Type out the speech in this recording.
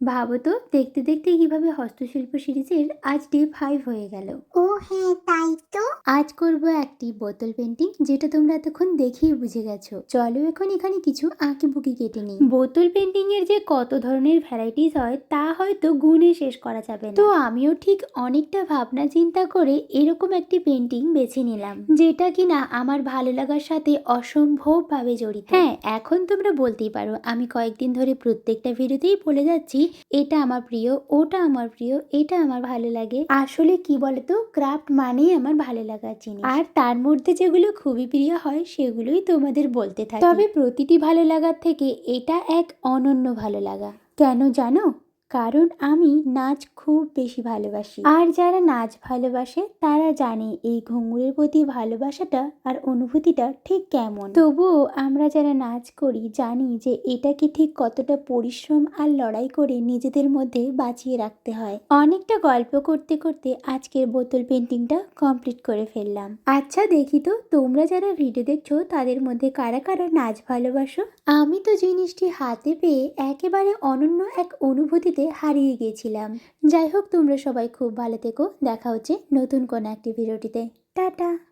ভাবো তো দেখতে দেখতে কীভাবে হস্তশিল্প সিরিজের আজ ডে ফাইভ হয়ে গেল। ও হ্যাঁ তাই তো। আজ করব একটি বোতল পেন্টিং যেটা তোমরা এতক্ষণ দেখেই বুঝে গেছো। চলো এখন এখানে কিছু আঁকি বুকি কেটে নিই। বোতল পেন্টিং এর যে কত ধরনের ভ্যারাইটিস হয় তা হয়তো গুণে শেষ করা যাবে না। তো আমিও ঠিক অনেকটা ভাবনা চিন্তা করে এরকম একটি পেন্টিং বেছে নিলাম যেটা কিনা আমার ভালো লাগার সাথে অসম্ভবভাবে জড়িত। হ্যাঁ এখন তোমরা বলতেই পারো আমি কয়েকদিন ধরে প্রত্যেকটা ভিডিওতেই বলে যাচ্ছি এটা আমার প্রিয়, ওটা আমার প্রিয়, এটা আমার ভালো লাগে। আসলে কি বলতো ক্রাফট মানেই আমার ভালো লাগার জিনিস। আর তার মধ্যে যেগুলো খুবই প্রিয় হয়, সেগুলোই তোমাদের বলতে থাকে। তবে প্রতিটি ভালো লাগার থেকে এটা এক অনন্য ভালো লাগা। কেন জানো? কারণ আমি নাচ খুব বেশি ভালোবাসি। আর যারা নাচ ভালোবাসে, তারা জানে এই ঘুঙুরের প্রতি ভালোবাসাটা আর অনুভূতিটা ঠিক কেমন। তবুও আমরা যারা নাচ করি, জানি যে এটাকে ঠিক কতটা পরিশ্রম আর লড়াই করে নিজেদের মধ্যে বাঁচিয়ে রাখতে হয়। অনেকটা গল্প করতে করতে আজকের বোতল পেন্টিংটা কমপ্লিট করে ফেললাম। আচ্ছা দেখি তো, তোমরা যারা ভিডিও দেখছ, তাদের মধ্যে কারা কারা নাচ ভালোবাসো? আমি তো জিনিসটি হাতে পেয়ে একেবারে অনন্য এক অনুভূতিতে হারিয়ে গিয়েছিলাম। যাই হোক, তোমরা সবাই খুব ভালো থেকো। দেখা হচ্ছে নতুন কোনো একটি ভিডিওটিতে। টাটা!